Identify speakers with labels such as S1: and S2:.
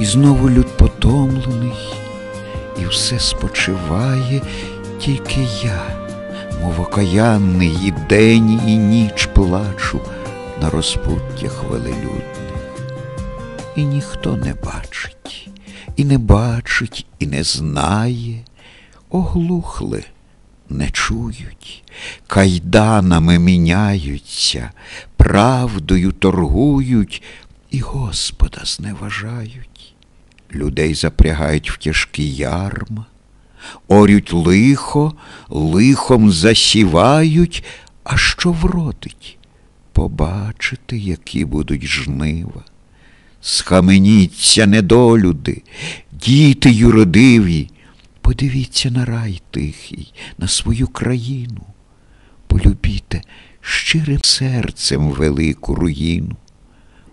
S1: і знову люд потомлений, і все спочиває, тільки я, мов окаянний, і день, і ніч плачу на розпуттях велелюдних. І ніхто не бачить, і не бачить, і не знає, оглухли не чують, кайданами міняються, правдою торгують і Господа зневажають. Людей запрягають в тяжкі ярма, орють лихо, лихом засівають, а що вродить? Побачити, які будуть жнива. Схаменіться, недолюди, діти юродиві, Подивіться на рай тихий, на свою країну, полюбіте щирим серцем велику руїну.